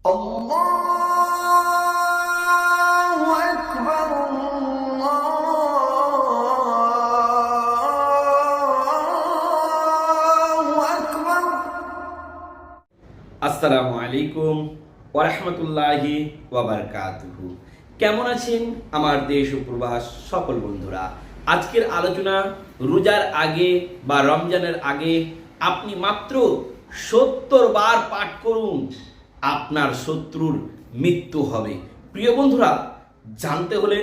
আসসালামু আলাইকুম ওরহমতুল্লাহি ওয়াবারকাতুহু কেমন আছেন আমার দেশ ও সকল বন্ধুরা? আজকের আলোচনা রোজার আগে বা রমজানের আগে আপনি মাত্র সত্তর বার পাঠ করুন। আপনার শত্রুর মৃত্যু হবে। প্রিয় বন্ধুরা, জানতে হলে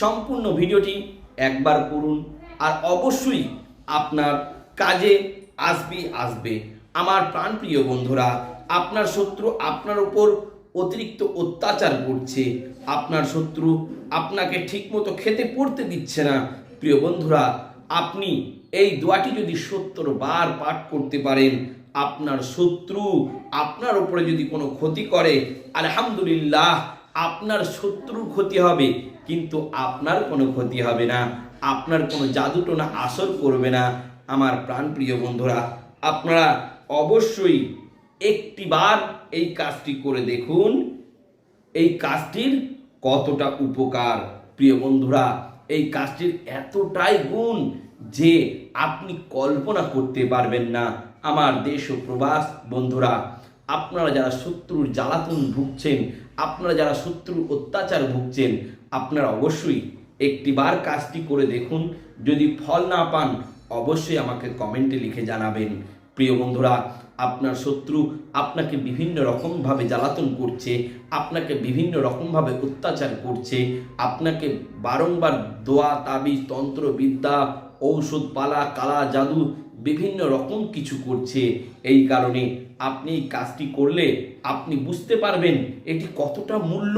সম্পূর্ণ ভিডিওটি একবার করুন আর অবশ্যই আপনার কাজে আসবে আসবে। আমার প্রাণপ্রিয় বন্ধুরা, আপনার শত্রু আপনার উপর অতিরিক্ত অত্যাচার করছে। আপনার শত্রু আপনাকে ঠিকমতো খেতে পড়তে দিচ্ছে না। প্রিয় বন্ধুরা, আপনি এই দোয়াটি যদি সত্তর বার পাঠ করতে পারেন আপনার শত্রু আপনার উপরে যদি কোনো ক্ষতি করে, আলহামদুলিল্লাহ আপনার শত্রুর ক্ষতি হবে, কিন্তু আপনার কোনো ক্ষতি হবে না, আপনার কোনো জাদুটোনা আসর করবে না। আমার প্রাণপ্রিয় বন্ধুরা, আপনারা অবশ্যই একটিবার এই কাজটি করে দেখুন, এই কাজটির কতটা উপকার। প্রিয় বন্ধুরা, এই কাজটির এতটাই গুণ যে আপনি কল্পনা করতে পারবেন না। আমার দেশ ও প্রবাস, বন্ধুরা, আপনারা যারা শত্রুর জ্বালাতন ভুগছেন, আপনারা যারা শত্রুর অত্যাচার ভুগছেন, আপনারা অবশ্যই একটিবার কাজটি করে দেখুন। যদি ফল না পান, অবশ্যই আমাকে কমেন্টে লিখে জানাবেন। প্রিয় বন্ধুরা আপনার শত্রু আপনাকে বিভিন্ন রকমভাবে জ্বালাতন করছে, আপনাকে বিভিন্ন রকমভাবে অত্যাচার করছে, আপনাকে বারংবার দোয়া, তাবিজ ঔষধ, পালা, কালা, জাদু, বিভিন্ন রকম কিছু করছে। এই কারণে আপনি এই কাজটি করলে আপনি বুঝতে পারবেন এটি কতটা মূল্য।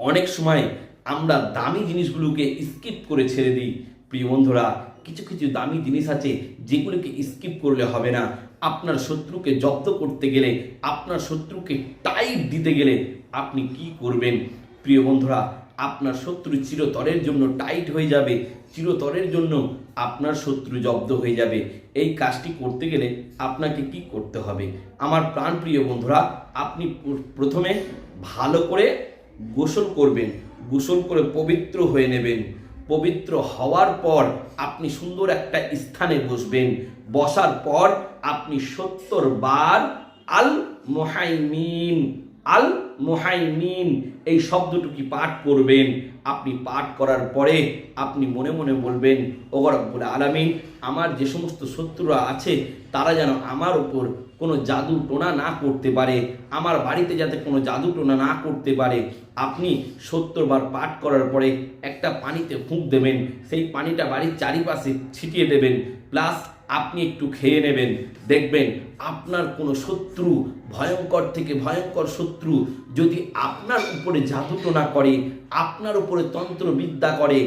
অনেক সময় আমরা দামি জিনিসগুলোকে স্কিপ করে ছেড়ে দিই। প্রিয় বন্ধুরা কিছু কিছু দামি জিনিস আছে, যেগুলোকে স্কিপ করলে হবে না। আপনার শত্রুকে জব্দ করতে গেলে, আপনার শত্রুকে টাইট দিতে গেলে আপনি কি করবেন? প্রিয় বন্ধুরা, আপনার শত্রু চিরতরের জন্য টাইট হয়ে যাবে। চিরতরের জন্য আপনার শত্রু জব্দ হয়ে যাবে। এই কাজটি করতে গেলে আপনাকে কি করতে হবে? আমার প্রাণপ্রিয় বন্ধুরা, আপনি প্রথমে ভালো করে গোসল করবেন। গোসল করে পবিত্র হয়ে নেবেন। পবিত্র হওয়ার পর আপনি সুন্দর একটা স্থানে বসবেন। বসার পর আপনি সত্তর বার আল মোহাইমিন আল মোহাইমিন এই শব্দটুকি পাঠ করবেন? আপনি পাঠ করার পরে আপনি মনে মনে বলবেন ও রব্বুল আলামিন, আমার যে সমস্ত শত্রুরা আছে, তারা যেন আমার উপর কোনো জাদু টোনা না করতে পারে, আমার বাড়িতে যাতে কোনো জাদু টোনা না করতে পারে। আপনি সত্তর বার পাঠ করার পরে একটা পানিতে ফুঁক দেবেন, সেই পানিটা বাড়ির চারিপাশে ছিটিয়ে দেবেন, প্লাস আপনি একটু খেয়ে নেবেন, দেখবেন আপনার কোনো শত্রু, ভয়ঙ্কর থেকে ভয়ঙ্কর শত্রু যদি আপনার উপরে জাদুটোনা করে, আপনার উপরে তন্ত্রবিদ্যা করে,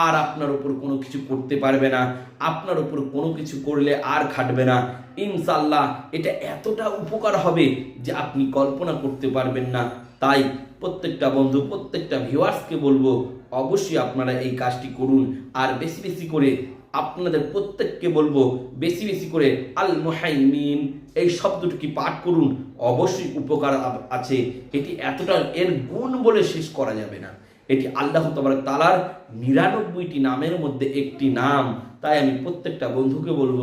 আর আপনার উপর কোনো কিছু করতে পারবে না, আপনার উপর কোনো কিছু করলে আর খাটবে না। ইনশাল্লাহ এটা এতটা উপকার হবে যে আপনি কল্পনা করতে পারবেন না। তাই প্রত্যেকটা বন্ধু, প্রত্যেকটা ভিউয়ার্সকে বলব, অবশ্যই আপনারা এই কাজটি করুন, আর বেশি বেশি করে আপনাদের প্রত্যেককে বলব বেশি বেশি করে আল মুহাইমিন এই শব্দটি পাঠ করুন? অবশ্যই উপকার আছে। এটি এতটা এর গুণ বলে শেষ করা যাবে না। এটি আল্লাহ তোমার তালার নিরানব্বইটি নামের মধ্যে একটি নাম। তাই আমি প্রত্যেকটা বন্ধুকে বলব,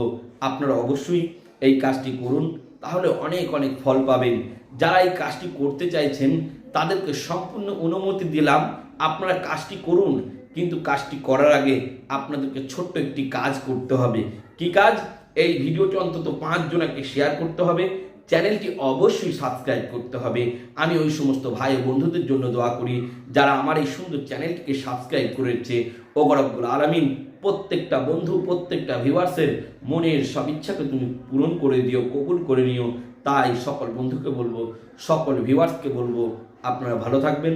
আপনারা অবশ্যই এই কাজটি করুন। তাহলে অনেক অনেক ফল পাবেন। যারা এই কাজটি করতে চাইছেন, তাদেরকে সম্পূর্ণ অনুমতি দিলাম। আপনারা কাজটি করুন, কিন্তু কাজটি করার আগে আপনাদেরকে ছোট্ট একটি কাজ করতে হবে। কি কাজ? এই ভিডিওটি অন্তত পাঁচ জনাকে শেয়ার করতে হবে। চ্যানেলটি অবশ্যই সাবস্ক্রাইব করতে হবে। আমি ওই সমস্ত ভাই বন্ধুদের জন্য দোয়া করি, যারা আমার এই সুন্দর চ্যানেলটিকে সাবস্ক্রাইব করেছে। ওগরব্বুল আলমিন, প্রত্যেকটা বন্ধু, প্রত্যেকটা ভিউয়ার্সের মনের সব ইচ্ছাকে তুমি পূরণ করে দিও, কবুল করে নিও। তাই সকল বন্ধুকে বলব, সকল ভিউয়ার্সকে বলব, আপনারা ভালো থাকবেন।